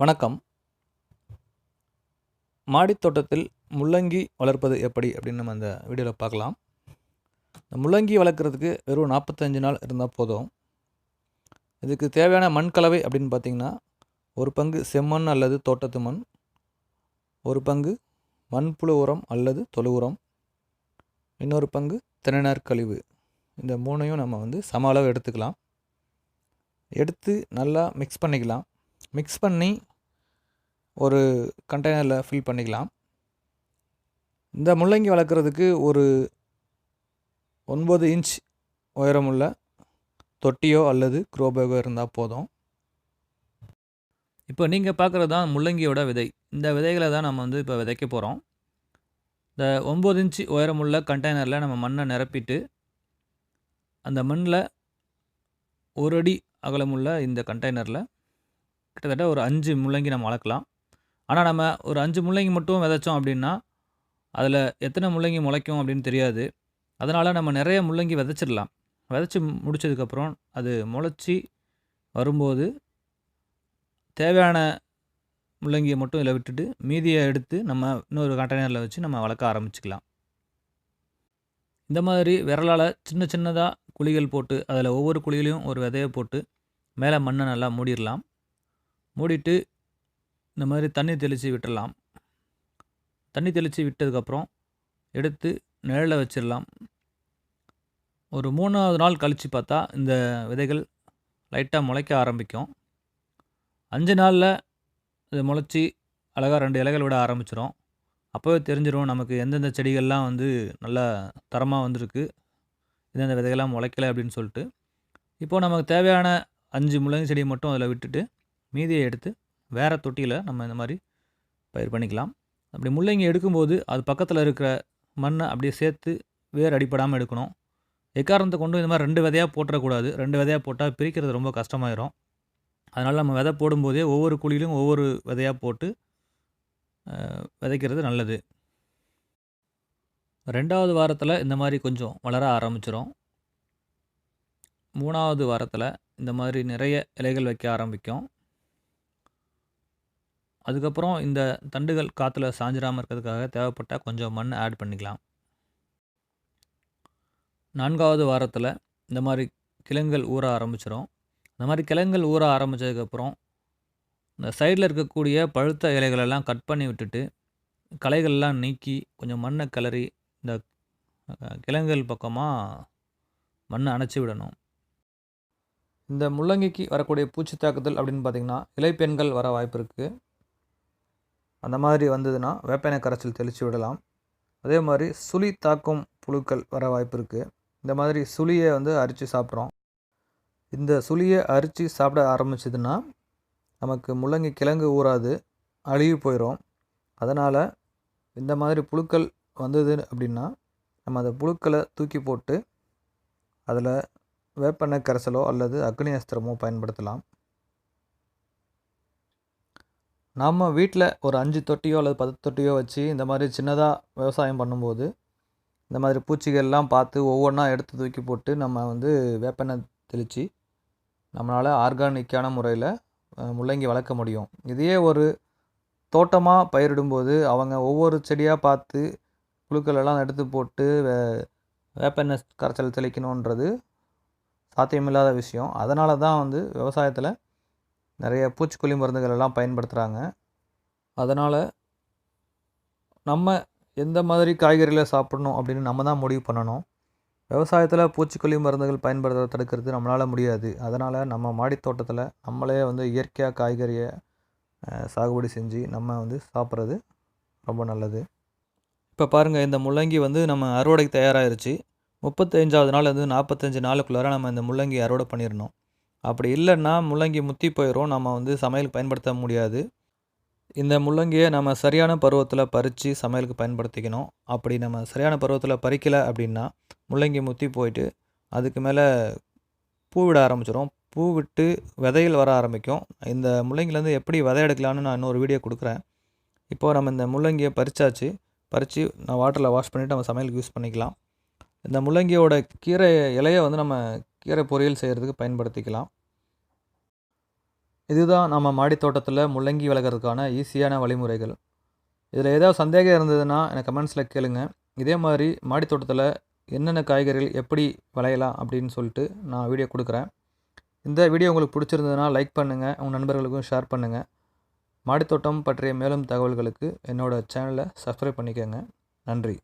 வணக்கம். மாடித் தோட்டத்தில் முள்ளங்கி வளர்ப்பது எப்படி அப்படின்னு நம்ம இந்த வீடியோவில் பார்க்கலாம். இந்த முள்ளங்கி வளர்க்குறதுக்கு வெறும் நாற்பத்தஞ்சு நாள் இருந்தால் போதும். இதுக்கு தேவையான மண் கலவை அப்படின்னு பார்த்தீங்கன்னா ஒரு பங்கு செம்மண் அல்லது தோட்டத்து மண் ஒரு பங்கு மண்புழு உரம் அல்லது தொழு உரம் இன்னொரு பங்கு திறனார் கழிவு. இந்த மூணையும் நம்ம வந்து சம அளவு எடுத்துக்கலாம். எடுத்து நல்லா மிக்ஸ் பண்ணிக்கலாம். மிக்ஸ் பண்ணி ஒரு கண்டெய்னரில் ஃபில் பண்ணிக்கலாம். இந்த முள்ளங்கி வளர்க்குறதுக்கு ஒரு ஒன்பது இன்ச் உயரமுள்ள தொட்டியோ அல்லது குரோபேகோ இருந்தால் போதும். இப்போ நீங்கள் பார்க்குறது தான் முள்ளங்கியோட விதை. இந்த விதைகளை தான் நம்ம வந்து இப்போ விதைக்க போகிறோம் இந்த ஒம்பது இன்ச்சு உயரமுள்ள கண்டெய்னரில் நம்ம மண்ணை நிரப்பிட்டு அந்த மண்ணில் ஒரு அடி அகலமுள்ள இந்த கண்டெய்னரில் கிட்டத்தட்ட ஒரு அஞ்சு முள்ளங்கி நம்ம வளர்க்கலாம் ஆனால் நம்ம ஒரு அஞ்சு முள்ளங்கி மட்டும் விதைச்சோம் அப்படின்னா அதில் எத்தனை முள்ளங்கி முளைக்கும் அப்படின்னு தெரியாது. அதனால் நம்ம நிறைய முள்ளங்கி விதைச்சிடலாம். விதைச்சி முடிச்சதுக்கப்புறம் அது முளைச்சி வரும்போது தேவையான முள்ளங்கியை மட்டும் இதில் விட்டுட்டு மீதியை எடுத்து நம்ம இன்னொரு கண்டெய்னரில் வச்சு நம்ம வளர்க்க ஆரம்பிச்சுக்கலாம். இந்த மாதிரி விரலால் சின்ன சின்னதாக குழிகள் போட்டு அதில் ஒவ்வொரு குழியிலையும் ஒரு விதையை போட்டு மேலே மண்ணை நல்லா மூடிடலாம். மூடிட்டு இந்த மாதிரி தண்ணி தெளித்து விட்டுடலாம் தண்ணி தெளித்து விட்டதுக்கப்புறம் எடுத்து நிழலில் வச்சிடலாம் ஒரு மூணாவது நாள் கழித்து பார்த்தா இந்த விதைகள் லைட்டாக முளைக்க ஆரம்பிக்கும். அஞ்சு நாளில் இது முளைச்சி அழகாக ரெண்டு இலைகள் விட ஆரம்பிச்சிடும் அப்போவே தெரிஞ்சிடும் நமக்கு எந்தெந்த செடிகள்லாம் வந்து நல்லா தரமாக வந்திருக்கு. எந்தெந்த விதைகள்லாம் முளைக்கலை அப்படின்னு சொல்லிட்டு. இப்போது நமக்கு தேவையான அஞ்சு முள்ளங்கி செடியை மட்டும் அதில் விட்டுட்டு மீதியை எடுத்து வேறு தொட்டியில் நம்ம இந்த மாதிரி பயிர் பண்ணிக்கலாம். அப்படி முள்ளங்கி எடுக்கும்போது அது பக்கத்தில் இருக்கிற மண்ணை அப்படியே சேர்த்து வேர் அடிப்படாமல் எடுக்கணும். எக்காரணத்தை கொண்டு இந்த மாதிரி ரெண்டு விதையாக போட்டுறக்கூடாது ரெண்டு விதையாக போட்டால் பிரிக்கிறது ரொம்ப கஷ்டமாயிரும். அதனால் நம்ம விதை போடும்போதே ஒவ்வொரு குழியிலும் ஒவ்வொரு விதையாக போட்டு விதைக்கிறது நல்லது. ரெண்டாவது வாரத்தில் இந்த மாதிரி கொஞ்சம் வளர ஆரம்பிச்சிடும் மூணாவது வாரத்தில் இந்த மாதிரி நிறைய இலைகள் வைக்க ஆரம்பிக்கும். அதுக்கப்புறம் இந்த தண்டுகள் காற்றுல சாஞ்சிராமல் இருக்கிறதுக்காக தேவைப்பட்டால் கொஞ்சம் மண் ஆட் பண்ணிக்கலாம். நான்காவது வாரத்தில் இந்த மாதிரி கிழங்குகள் ஊற ஆரம்பிச்சிடும் இந்த மாதிரி கிழங்குகள் ஊற ஆரம்பித்ததுக்கப்புறம் இந்த சைடில் இருக்கக்கூடிய பழுத்த இலைகளெல்லாம் கட் பண்ணி விட்டுட்டு களைகள்லாம் நீக்கி கொஞ்சம் மண்ணை கிளறி இந்த கிழங்குகள் பக்கமாக மண்ணை அணைச்சி விடணும். இந்த முள்ளங்கிக்கு வரக்கூடிய பூச்சி தாக்குதல் அப்படின்னு பார்த்திங்கன்னா இலைப்பெண்கள் வர வாய்ப்பு இருக்குது அந்த மாதிரி வந்ததுன்னா வேப்பெண்ணெய் கரைச்சல் தெளித்து விடலாம். அதே மாதிரி சுழி தாக்கும் புழுக்கள் வர வாய்ப்பு இருக்குது இந்த மாதிரி சுழியை வந்து அரித்து சாப்பிட்றோம். இந்த சுழியை அரித்து சாப்பிட ஆரம்பிச்சதுன்னா நமக்கு முள்ளங்கி கிழங்கு ஊறாது அழுகி போயிடும் அதனால் இந்த மாதிரி புழுக்கள் வந்தது அப்படின்னா நம்ம அந்த புழுக்களை தூக்கி போட்டு அதில் வேப்பெண்ணெய் கரைசலோ அல்லது அக்னி அஸ்திரமோ பயன்படுத்தலாம். நம்ம வீட்டில் ஒரு அஞ்சு தொட்டியோ அல்லது பத்து தொட்டியோ வச்சு இந்த மாதிரி சின்னதாக விவசாயம் பண்ணும்போது இந்த மாதிரி பூச்சிகள்லாம் பார்த்து ஒவ்வொன்றா எடுத்து தூக்கி போட்டு நம்ம வந்து வேப்பெண்ணெய் தெளித்து நம்மளால் ஆர்கானிக்கான முறையில் முள்ளங்கி வளர்க்க முடியும். இதையே ஒரு தோட்டமாக பயிரிடும்போது அவங்க ஒவ்வொரு செடியாக பார்த்து புழுக்கள் எல்லாம் எடுத்து போட்டு வே வேப்பெண்ணெய் கரைச்சல் தெளிக்கணுன்றது சாத்தியமில்லாத விஷயம். அதனால தான் வந்து விவசாயத்தில் நிறைய பூச்சிக்கொல்லி மருந்துகள் எல்லாம் பயன்படுத்துகிறாங்க அதனால் நம்ம எந்த மாதிரி காய்கறிகளை சாப்பிடணும் அப்படின்னு நம்ம தான் முடிவு பண்ணணும். விவசாயத்தில் பூச்சிக்கொல்லி மருந்துகள் பயன்படுத்துறதை தடுக்கிறது நம்மளால் முடியாது. அதனால் நம்ம மாடித் தோட்டத்தில் நம்மளே வந்து இயற்கையாக காய்கறியை சாகுபடி செஞ்சு நம்ம வந்து சாப்பிட்றது ரொம்ப நல்லது. இப்போ பாருங்கள் இந்த முள்ளங்கி வந்து நம்ம அறுவடைக்கு தயாராகிருச்சு முப்பத்தஞ்சாவது நாள் வந்து நாற்பத்தஞ்சு நாளுக்குள்ளார நம்ம இந்த முள்ளங்கி அறுவடை பண்ணிடணும். அப்படி இல்லைன்னா முள்ளங்கி முத்தி போயிடும் நம்ம வந்து சமையலுக்கு பயன்படுத்த முடியாது. இந்த முள்ளங்கியை நம்ம சரியான பருவத்தில் பறித்து சமையலுக்கு பயன்படுத்திக்கணும். அப்படி நம்ம சரியான பருவத்தில் பறிக்கலை அப்படின்னா முள்ளங்கி முத்தி போயிட்டு அதுக்கு மேலே பூ விட ஆரம்பிச்சிடும் பூ விட்டு விதைகள் வர ஆரம்பிக்கும். இந்த முள்ளங்கிலேருந்து எப்படி விதை எடுக்கலான்னு நான் இன்னொரு வீடியோ கொடுக்குறேன். இப்போது நம்ம இந்த முள்ளங்கியை பறிச்சாச்சு. பறித்து நான் வாட்டரில் வாஷ் பண்ணிவிட்டு நம்ம சமையலுக்கு யூஸ் பண்ணிக்கலாம். இந்த முள்ளங்கியோட கீரை இலையை வந்து நம்ம கீரை பொரியல் செய்கிறதுக்கு பயன்படுத்திக்கலாம். இதுதான் நம்ம மாடித்தோட்டத்தில் முள்ளங்கி வளர்க்குறதுக்கான ஈஸியான வழிமுறைகள். இதில் ஏதாவது சந்தேகம் இருந்ததுன்னா எனக்கு கமெண்ட்ஸில் கேளுங்க. இதே மாதிரி மாடித்தோட்டத்தில் என்னென்ன காய்கறிகள் எப்படி விளையலாம் அப்படின்னு சொல்லிட்டு நான் வீடியோ கொடுக்குறேன். இந்த வீடியோ உங்களுக்கு பிடிச்சிருந்ததுன்னா லைக் பண்ணுங்கள் உங்கள் நண்பர்களுக்கும் ஷேர் பண்ணுங்கள் மாடித்தோட்டம் பற்றிய மேலும் தகவல்களுக்கு என்னோடய சேனலை சப்ஸ்கிரைப் பண்ணிக்கோங்க. நன்றி.